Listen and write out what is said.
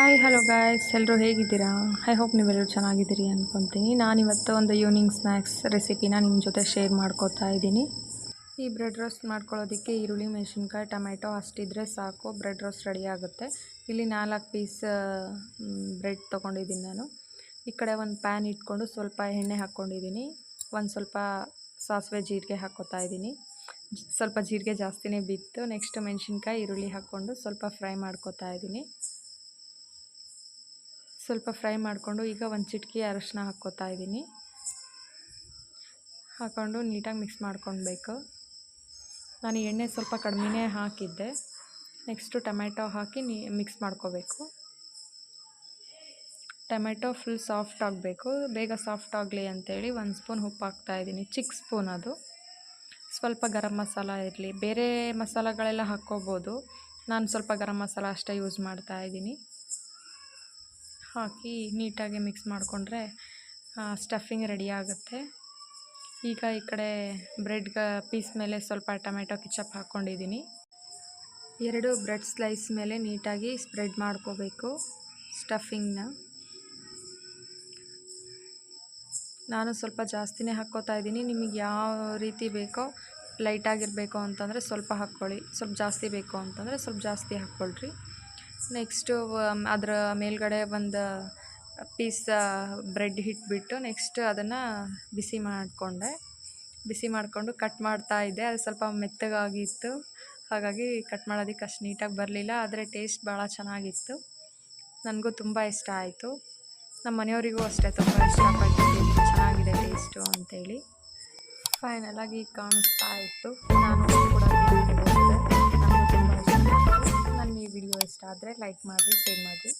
Hi hello guys ಎಲ್ಲರೂ ಹೇಗಿದ್ದೀರಾ? I hope ನೀವೆಲ್ಲರೂ ಚೆನ್ನಾಗಿದ್ದೀರಿ ಅಂದ್ಕೊತೀನಿ ನಾನಿವತ್ತು ಒಂದು ಈವ್ನಿಂಗ್ ಸ್ನ್ಯಾಕ್ಸ್ ರೆಸಿಪಿನ ನಿಮ್ಮ ಜೊತೆ ಶೇರ್ ಮಾಡ್ಕೋತಾ ಇದ್ದೀನಿ. ಈ ಬ್ರೆಡ್ ರೋಸ್ಟ್ ಮಾಡ್ಕೊಳ್ಳೋದಕ್ಕೆ ಈರುಳ್ಳಿ, ಮೆಣಸಿನ್ಕಾಯಿ ಟೊಮೆಟೊ ಅಷ್ಟಿದ್ರೆ ಸಾಕು. ಬ್ರೆಡ್ ರೋಸ್ಟ್ ರೆಡಿ ಆಗುತ್ತೆ. ಇಲ್ಲಿ ನಾಲ್ಕು ಪೀಸ್ ಬ್ರೆಡ್ ತೊಗೊಂಡಿದ್ದೀನಿ ನಾನು. ಈ ಕಡೆ ಒಂದು ಪ್ಯಾನ್ ಇಟ್ಕೊಂಡು ಸ್ವಲ್ಪ ಎಣ್ಣೆ ಹಾಕ್ಕೊಂಡಿದ್ದೀನಿ. ಒಂದು ಸ್ವಲ್ಪ ಸಾಸಿವೆ ಜೀರಿಗೆ ಹಾಕ್ಕೋತಾ ಇದ್ದೀನಿ. ಸ್ವಲ್ಪ ಜೀರಿಗೆ ಜಾಸ್ತಿನೇ ಬಿತ್ತು. ನೆಕ್ಸ್ಟ್ ಮೆಣಸಿನ್ಕಾಯಿ, ಈರುಳ್ಳಿ ಹಾಕ್ಕೊಂಡು ಸ್ವಲ್ಪ ಫ್ರೈ ಮಾಡ್ಕೋತಾ ಇದ್ದೀನಿ. ಸ್ವಲ್ಪ ಫ್ರೈ ಮಾಡಿಕೊಂಡು ಈಗ ಒಂದು ಚಿಟಿಕೆ ಅರಶಿನ ಹಾಕ್ಕೋತಾ ಇದ್ದೀನಿ. ಹಾಕ್ಕೊಂಡು ನೀಟಾಗಿ ಮಿಕ್ಸ್ ಮಾಡ್ಕೊಳ್ಬೇಕು. ನಾನು ಎಣ್ಣೆ ಸ್ವಲ್ಪ ಕಡಿಮೆನೇ ಹಾಕಿದ್ದೆ. ನೆಕ್ಸ್ಟು ಟೊಮೆಟೊ ಹಾಕಿ ನೀ ಮಿಕ್ಸ್ ಮಾಡ್ಕೋಬೇಕು. ಟೊಮೆಟೊ ಫುಲ್ ಸಾಫ್ಟ್ ಆಗಬೇಕು. ಬೇಗ ಸಾಫ್ಟ್ ಆಗಲಿ ಅಂತೇಳಿ ಒಂದು ಸ್ಪೂನ್ ಉಪ್ಪು ಹಾಕ್ತಾಯಿದ್ದೀನಿ ಚಿಕ್ಕ ಸ್ಪೂನ್ ಅದು. ಸ್ವಲ್ಪ ಗರಂ ಮಸಾಲ ಇರಲಿ. ಬೇರೆ ಮಸಾಲಗಳೆಲ್ಲ ಹಾಕ್ಕೋಬೋದು. ನಾನು ಸ್ವಲ್ಪ ಗರಂ ಮಸಾಲ ಅಷ್ಟೇ ಯೂಸ್ ಮಾಡ್ತಾ ಇದ್ದೀನಿ. ಹಾಕಿ ನೀಟಾಗಿ ಮಿಕ್ಸ್ ಮಾಡಿಕೊಂಡ್ರೆ ಸ್ಟಫಿಂಗ್ ರೆಡಿ ಆಗುತ್ತೆ. ಈಗ ಈ ಕಡೆ ಬ್ರೆಡ್ ಪೀಸ್ ಮೇಲೆ ಸ್ವಲ್ಪ ಟೊಮೆಟೊ ಕಿಚಪ್ ಹಾಕ್ಕೊಂಡಿದ್ದೀನಿ ಎರಡು ಬ್ರೆಡ್ ಸ್ಲೈಸ್ ಮೇಲೆ ನೀಟಾಗಿ ಸ್ಪ್ರೆಡ್ ಮಾಡ್ಕೋಬೇಕು ಸ್ಟಫಿಂಗ್ನ ನಾನು ಸ್ವಲ್ಪ ಜಾಸ್ತಿನೇ ಹಾಕ್ಕೋತಾ ಇದ್ದೀನಿ ನಿಮಗೆ ಯಾವ ರೀತಿ ಬೇಕೋ ಲೈಟಾಗಿರಬೇಕು ಅಂತಂದರೆ ಸ್ವಲ್ಪ ಹಾಕ್ಕೊಳ್ಳಿ. ಸ್ವಲ್ಪ ಜಾಸ್ತಿ ಬೇಕು ಅಂತಂದರೆ ಸ್ವಲ್ಪ ಜಾಸ್ತಿ ಹಾಕ್ಕೊಳ್ರಿ. ನೆಕ್ಸ್ಟು ಅದರ ಮೇಲ್ಗಡೆ ಒಂದು ಪೀಸ್ ಬ್ರೆಡ್ ಇಟ್ಬಿಟ್ಟು ನೆಕ್ಸ್ಟ್ ಅದನ್ನು ಬಿಸಿ ಮಾಡಿಕೊಂಡೆ. ಬಿಸಿ ಮಾಡಿಕೊಂಡು ಕಟ್ ಮಾಡ್ತಾ ಇದ್ದೆ. ಅದು ಸ್ವಲ್ಪ ಮೆತ್ತಗಾಗಿತ್ತು. ಹಾಗಾಗಿ ಕಟ್ ಮಾಡೋದಕ್ಕೆ ಅಷ್ಟು ನೀಟಾಗಿ ಬರಲಿಲ್ಲ. ಆದರೆ ಟೇಸ್ಟ್ ಭಾಳ ಚೆನ್ನಾಗಿತ್ತು. ನನಗೂ ತುಂಬ ಇಷ್ಟ ಆಯಿತು. ನಮ್ಮ ಮನೆಯವರಿಗೂ ಅಷ್ಟೇ, ತುಂಬ ಇಷ್ಟಪಟ್ಟಿದ್ದೀನಿ. ಚೆನ್ನಾಗಿದೆ ಟೇಸ್ಟು ಅಂತೇಳಿ. ಫೈನಲಾಗಿ ಕಾಣಿಸ್ತಾ ಇತ್ತು. ನಾನು ಆದರೆ ಲೈಕ್ ಮಾಡಿ ಶೇರ್ ಮಾಡಿ